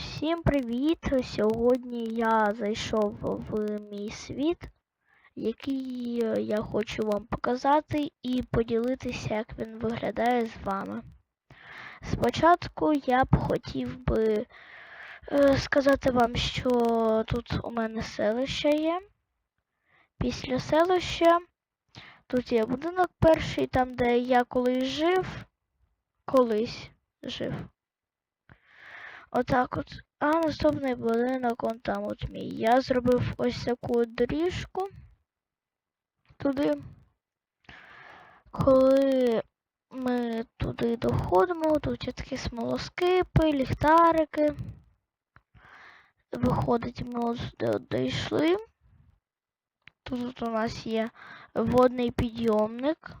Всім привіт! Сьогодні я зайшов в мій світ, який е, я хочу вам показати і поділитися, як він виглядає з вами. Спочатку я б хотів би е, сказати вам, що тут у мене селище є. Після селища тут є будинок перший, там, де я колись жив. Колись жив. Отак от. А наступний будинок он там от мій. Я зробив ось таку доріжку туди. Коли ми туди доходимо, тут є такі смолоскипи, ліхтарики. Виходить, ми от сюди дійшли. Тут у нас є водний підйомник.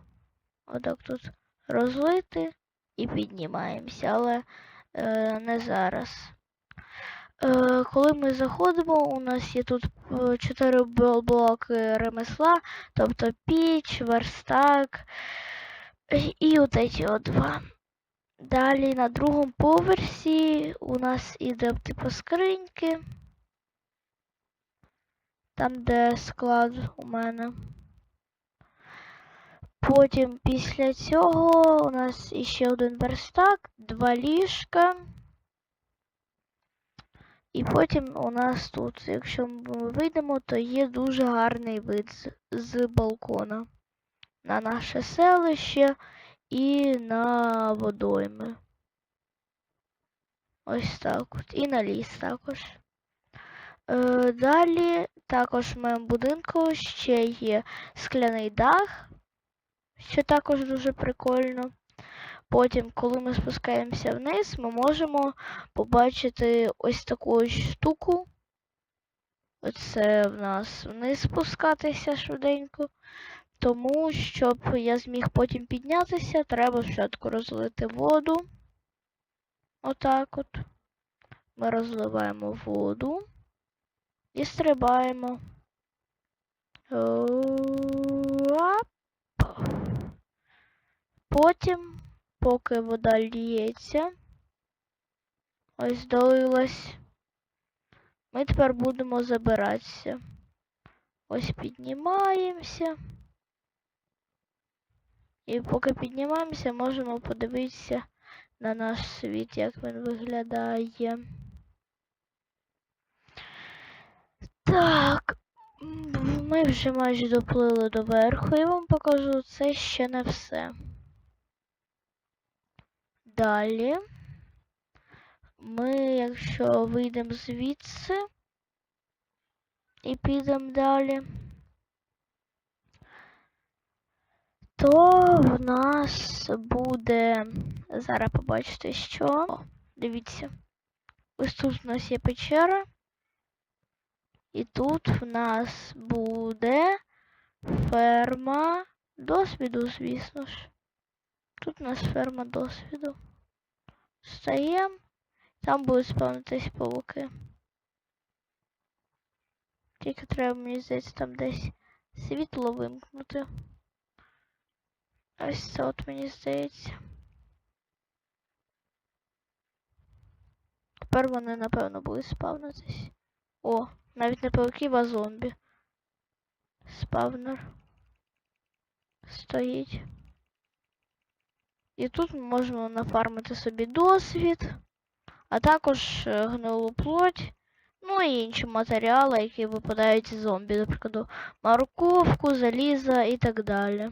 Отак тут розлити і піднімаємося, але не зараз. Е, коли ми заходимо, у нас є тут 4 блоки ремесла, тобто піч, верстак е, і от ці от два. Далі на другому поверсі у нас іде типу скриньки. Там, де склад у мене. Потім після цього у нас іще один верстак, два ліжка. І потім у нас тут, якщо ми вийдемо, то є дуже гарний вид з, з балкона на наше селище і на водойми. Ось так от. І на ліс також. Е, Далі також в моєму будинку ще є скляний дах що також дуже прикольно. Потім, коли ми спускаємося вниз, ми можемо побачити ось таку штуку. Оце в нас вниз спускатися швиденько. Тому, щоб я зміг потім піднятися, треба спочатку розлити воду. Отак от. Ми розливаємо воду і стрибаємо. Оп. Потім, поки вода ліється, ось долилась, ми тепер будемо забиратися. Ось піднімаємося. І поки піднімаємося, можемо подивитися на наш світ, як він виглядає. Так, ми вже майже доплили до верху, і вам покажу це ще не все. Далі ми, якщо вийдемо звідси і підемо далі, то в нас буде, зараз побачите, що. О, дивіться, ось тут у нас є печера, і тут в нас буде ферма досвіду, звісно ж. Тут у нас ферма досвіду. Стаємо. Там будуть спавнитись павуки. Тільки треба, мені здається, там десь світло вимкнути. Ось це от мені здається. Тепер вони, напевно, будуть спавнитись. О, навіть не павуків, а зомбі. Спавнер. Стоїть. І тут ми можемо нафармити собі досвід, а також е, гнилу плоть, ну і інші матеріали, які випадають з зомбі, наприклад, морковку, заліза і так далі.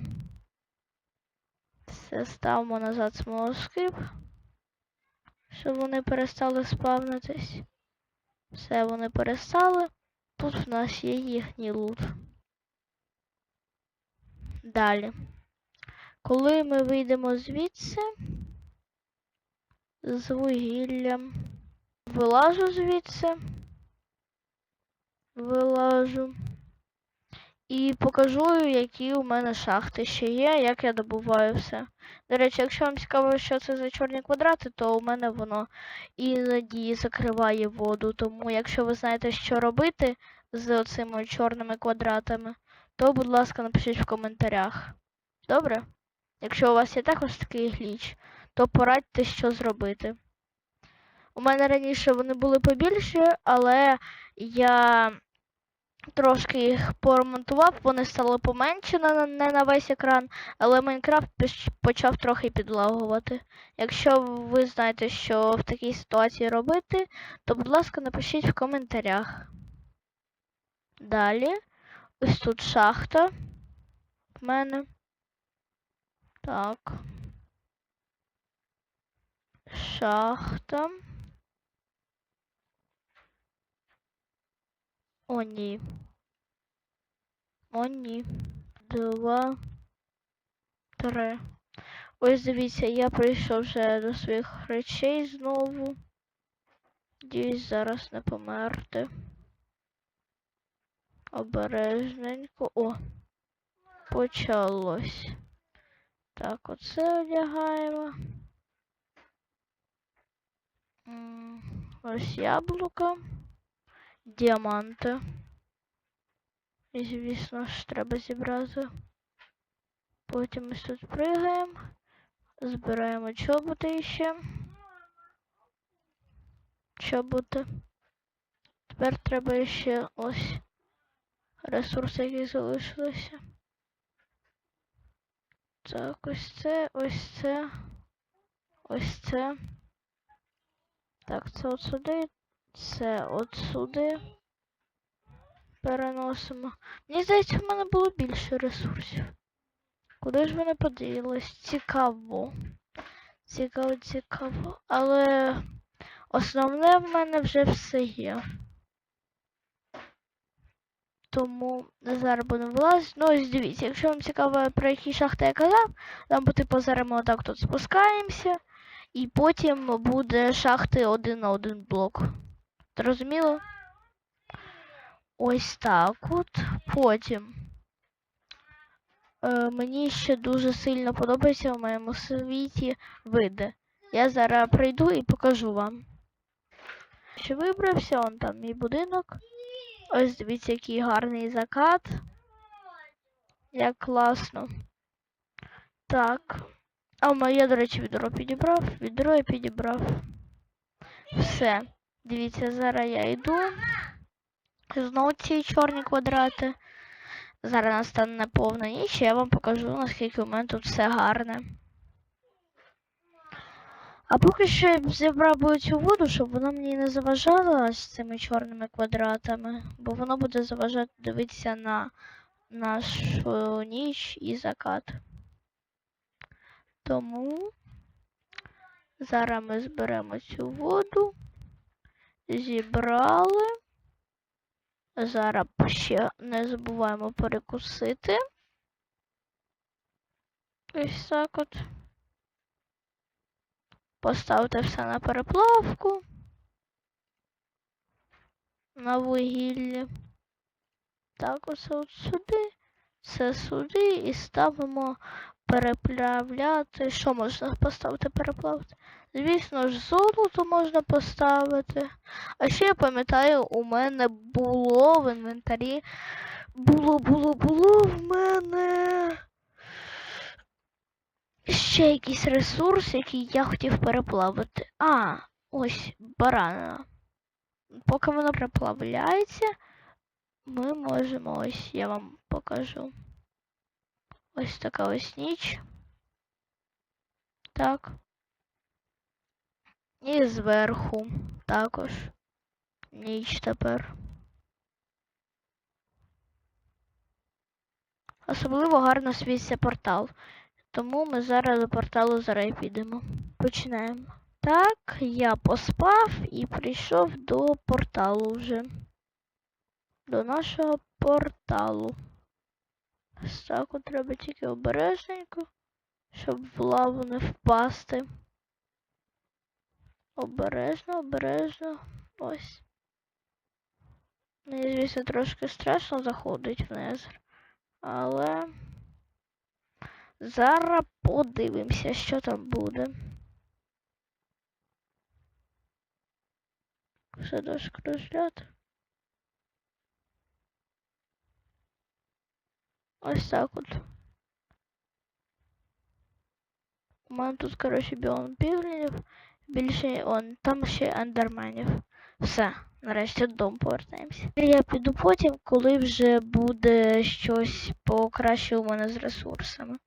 Все, ставимо назад смолоскип, щоб вони перестали спавнитись. Все, вони перестали. Тут в нас є їхній лут. Далі. Коли ми вийдемо звідси з вугіллям, вилажу звідси, вилажу і покажу, які у мене шахти ще є, як я добуваю все. До речі, якщо вам цікаво, що це за чорні квадрати, то у мене воно іноді закриває воду. Тому якщо ви знаєте, що робити з оцими чорними квадратами, то, будь ласка, напишіть в коментарях. Добре? Якщо у вас є також такий гліч, то порадьте, що зробити. У мене раніше вони були побільші, але я трошки їх поремонтував, вони стали поменше не на весь екран, але Майнкрафт почав трохи підлагувати. Якщо ви знаєте, що в такій ситуації робити, то, будь ласка, напишіть в коментарях. Далі. Ось тут шахта. В мене. Так. Шахта. О, ні. О, ні. Два. Три. Ось дивіться, я прийшов вже до своїх речей знову. Діюсь зараз не померти. Обережненько. О! Почалось. Так, оце одягаємо. Ось яблука. Діаманти. І, звісно ж, треба зібрати. Потім ось тут пригаємо. Збираємо чоботи ще. Чоботи. Тепер треба ще ось ресурси, які залишилися. Так, ось це, ось це, ось це. Так, це от сюди, це от сюди. Переносимо. Мені здається, в мене було більше ресурсів. Куди ж вони поділись? Цікаво. Цікаво, цікаво. Але основне в мене вже все є. Тому зараз будемо влазити. Ну ось дивіться, якщо вам цікаво, про які шахти я казав, там типу зараз ми отак тут спускаємося, і потім буде шахти один на один блок. Зрозуміло? Ось так от. Потім. Е, мені ще дуже сильно подобається в моєму світі види. Я зараз прийду і покажу вам. Що вибрався, он там мій будинок. Ось дивіться, який гарний закат. Як класно. Так. А моє, до речі, відро підібрав. Відро я підібрав. Все. Дивіться, зараз я йду. Знову ці чорні квадрати. Зараз настане повна ніч, і я вам покажу, наскільки у мене тут все гарне. А поки що я зібрав цю воду, щоб вона мені не заважала з цими чорними квадратами, бо воно буде заважати дивитися на нашу ніч і закат. Тому зараз ми зберемо цю воду. Зібрали. Зараз ще не забуваємо перекусити. Ось так от. Поставити все на переплавку. На вугіллі. Так, ось от сюди. Це сюди і ставимо переплавляти. Що можна поставити переплавити? Звісно ж, золото можна поставити. А ще я пам'ятаю, у мене було в інвентарі. Було, було, було в мене ще якийсь ресурс, який я хотів переплавити. А, ось баранина. Поки вона переплавляється, ми можемо ось я вам покажу. Ось така ось ніч. Так. І зверху також ніч тепер. Особливо гарно світиться портал. Тому ми зараз до порталу зараз підемо. Починаємо. Так, я поспав і прийшов до порталу вже. До нашого порталу. Так треба тільки обережненько, щоб в лаву не впасти. Обережно, обережно. Ось. Мені, звісно, трошки страшно заходить в незер. Але зараз подивимося, що там буде. Все дошки розгляд. Ось так от. У мене тут, коротше, біом півлінів. Більше он, там ще ендерменів. Все, нарешті додому повертаємося. Я піду потім, коли вже буде щось покраще у мене з ресурсами.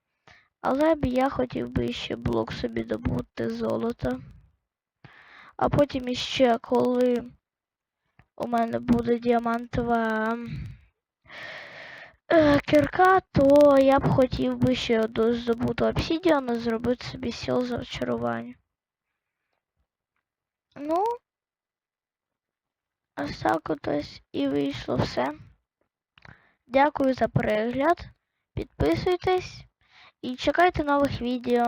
Але б я хотів би ще блок собі добути золото. А потім іще, коли у мене буде діамантова е, кірка, то я б хотів би ще до здобуту обсідіану зробити собі сіл зачарування. Ну, ось так ось і вийшло все. Дякую за перегляд. Підписуйтесь і чекайте нових відео.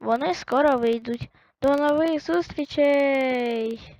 Вони скоро вийдуть. До нових зустрічей!